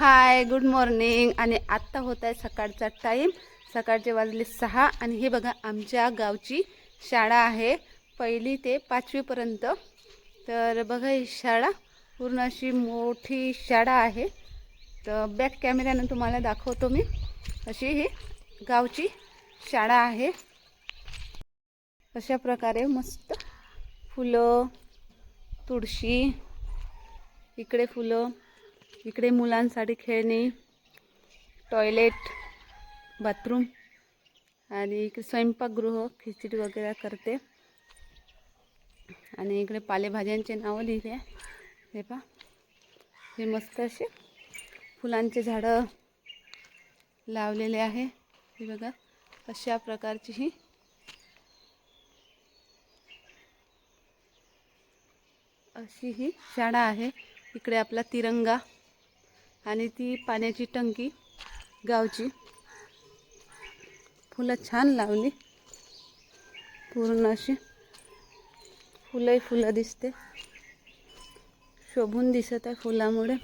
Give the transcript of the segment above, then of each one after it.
Hi good morning आणि आत्ता होत आहे सकाळचा टाईम सकाळचे वाजले सहा आणि हे बघा आमच्या गावची शाळा आहे. पहिली ते पाचवीपर्यंत तर बघा ही शाळा पूर्ण अशी मोठी शाळा आहे. तर बॅक कॅमेऱ्यानं तुम्हाला दाखवतो मी. अशी ही गावची शाळा आहे. अशा प्रकारे मस्त फुलं तुळशी इकडे फुलं. इकडे मुलांसाठी खेळणी टॉयलेट बाथरूम आणि इकडे स्वयंपाकगृह खिचडी वगैरे करते. आणि इकडे पालेभाज्यांचे नावं लिहिले हे पा हे मस्त असे फुलांचे झाडं लावलेले आहे. हे बघा. अशा प्रकारची ही अशी ही शाळा आहे. इकडे आपला तिरंगा आणि ती पाण्याची टंकी गावची. फुलं छान लावली. पूर्ण अशी फुलंही फुलं दिसते. शोभून दिसत आहे फुलामुळे.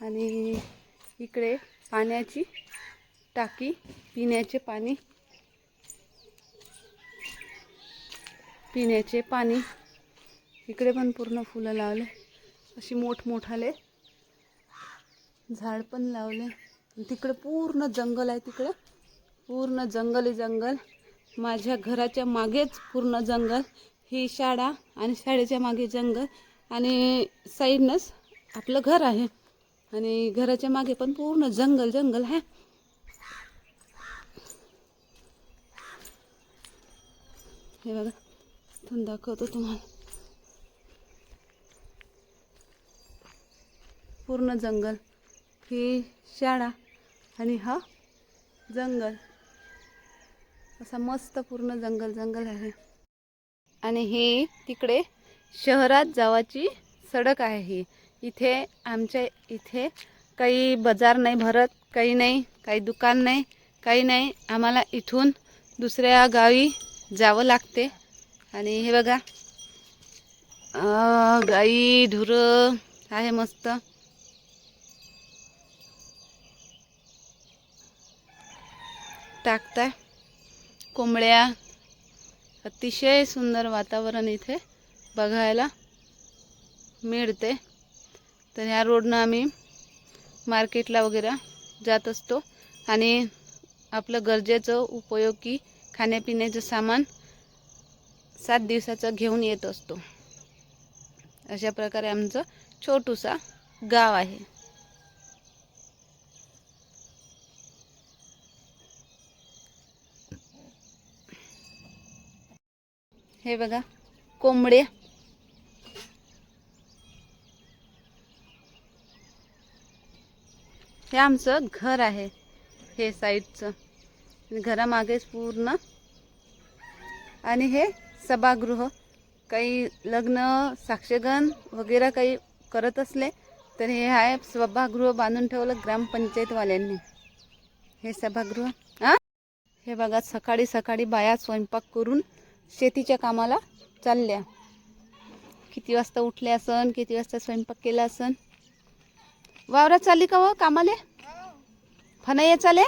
आणि इकडे पाण्याची टाकी पिण्याचे पाणी. पिण्याचे पाणी. इकडे पण पूर्ण फुलं लावले. अशी मोठमोठाले झाड पण लावले. तिकडे पूर्ण जंगल आहे तिकडे. पूर्ण जंगली जंगल. माझ्या घराच्या मागेच पूर्ण जंगल. ही शाळा आणि शाळेच्या मागे जंगल. आणि साईडनंच आपलं घर आहे. आणि घराच्या मागे पण पूर्ण जंगल जंगल आहे. हे बघा इथून दाखवतो तुम्हाला. पूर्ण जंगल. ही शाळा आणि हा जंगल. असा मस्त पूर्ण जंगल जंगल आहे. आणि ही तिकडे शहरात जावाची सडक आहे ही. इथे आमच्या इथे काही बाजार नाही भरत काही नाही काही दुकान नाही काही नाही. आम्हाला इथून दुसऱ्या गावी जावं लागते. आणि हे बघा. गाई ढुरं आहे मस्त. टाकताय. कोंबड्या अतिशय सुंदर वातावरण इथे बघायला मिळते. तर ह्या रोडनं आम्ही मार्केटला वगैरे जात असतो आणि आपलं गरजेचं उपयोगी खाण्यापिण्याचं सामान सात दिवसाचं घेऊन येत असतो. अशा प्रकारे आमचं छोटूसा गाव आहे. हे बघा कोंबडे. हे आमचं घर आहे हे साईडचं. घरामागेच पूर्ण. आणि हे सभागृह. काही लग्न साक्षगण वगैरे काही करत असले तर हे आहे सभागृह बांधून ठेवलं ग्रामपंचायतवाल्यांनी. हे सभागृह हां? हे बघा सकाळी सकाळी बाया स्वयंपाक करून शेतीच्या कामाला चालल्या. किती वाजता उठले असन किती वाजता स्वयंपाक केला असन? वावरात चालली का व कामाले? फनये चाले?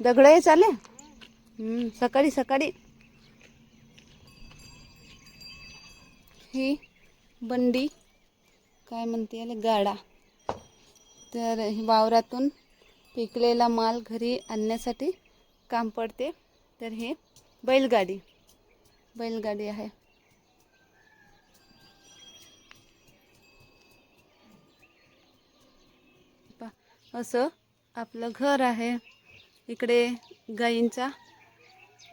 दगड चाले? सकाळी सकाळी. ही बंडी काय म्हणते याला गाडा. तर वावरातून पिकलेला माल घरी आणण्यासाठी काम पडते. तर हे बैलगाडी. बैलगाडी आहे. असं आपलं घर आहे. इकडे गायींचा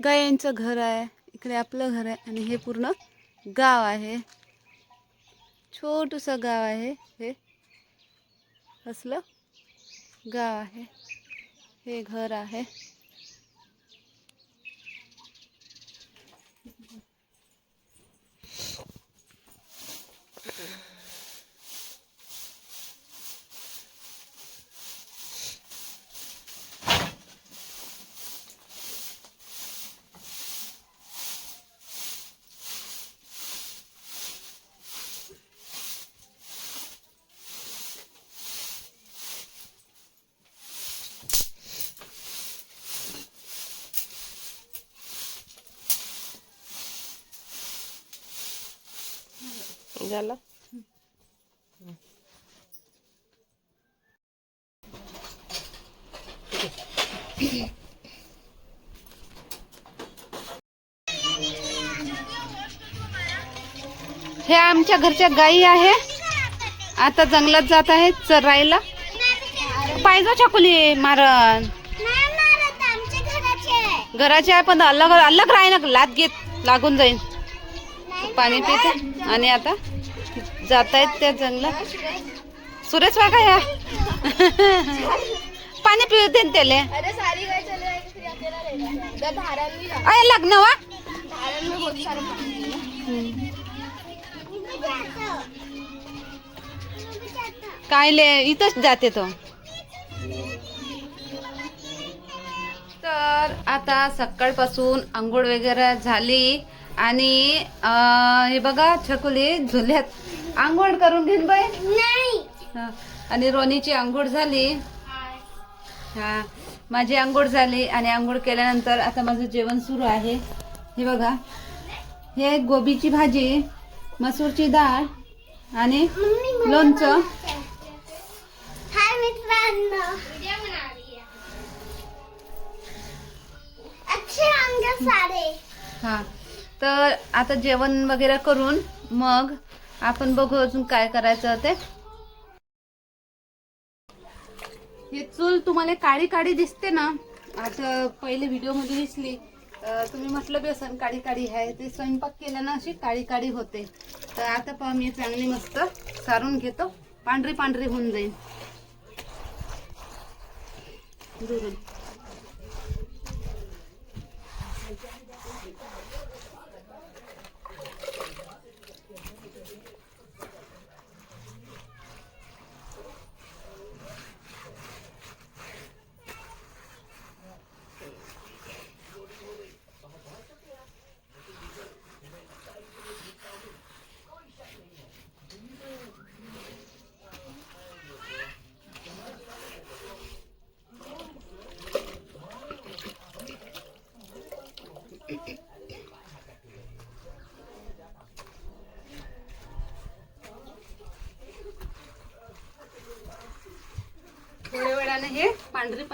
गायींचं घर आहे. इकडे आपलं घर आहे आणि हे पूर्ण गाव आहे. छोटंसं गाव आहे हे. असलं गाव आहे. हे घर आहे. झालं. हे आमच्या घरच्या गायी आहे. आता जंगलात जात आहे चरायला. पाहिजे छकुली मारण घराचे आहे पण अलग अलग राही ना लात घेत लागून जाईल पाणी पिते आणि आता? जात आहेत त्या जंगलात. सुरेश बघा या. पाणी पिऊ दे त्याले. अय लग्न वा। काय ले इथंच जाते तो. तर आता सकाळपासून आंघोळ वगैरे झाली आणि हे बघा छकुली झुल्यात आंघोळ करून घेईन बाई. हा. आणि रोनीची आंघोळ झाली. हा. माझी आंघोळ झाली आणि आंघोळ केल्यानंतर आता माझं जेवण सुरू आहे. हे बघा. हे गोबीची भाजी मसूरची डाळ आणि लोणचं. हाय मित्रांनो. अच्छे रंग सारे. हा. तर आता जेवण वगैरे करून मग आपण बघू अजून काय करायचं ते. हे चूल तुम्हाला काळी काळी दिसते ना आता पहिले व्हिडिओमध्ये दिसली. तुम्ही म्हटलं बेसन काळी काळी आहे ते स्वयंपाक केल्यानं ना अशी काळी काळी होते. तर आता पहा मी चांगली मस्त सारून घेतो. पांढरी पांढरी होऊन जाईल. दुरून.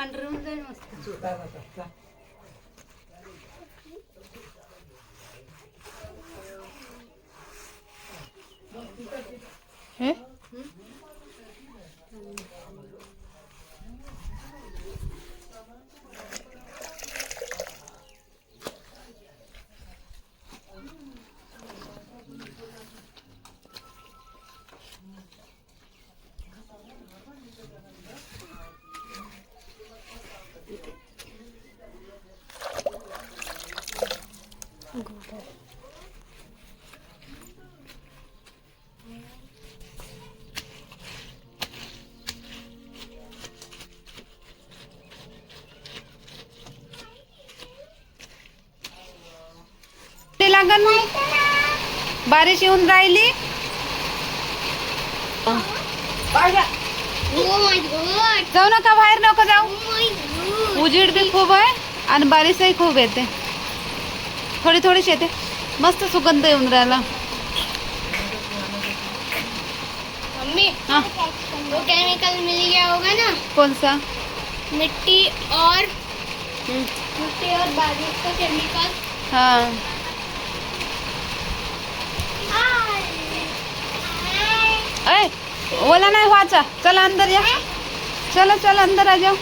पांढरी होऊन जाईल मस्त लागन बारिश येऊन राहिली. Oh! जाऊ नका बाहेर नको जाऊ. Oh! उजीड बी खूप आहे आणि बारिशही खूप येते. थोडी थोडीच येते. मस्त सुगंध येऊन राहिला. हाँ. वो केमिकल मिल गया होगा ना? कौन सा मिट्टी और मिट्टी और बारिश का केमिकल हाँ. अय ओला नाही व्हायचा. चला अंदर या. चला चला अंदर आ जाऊ.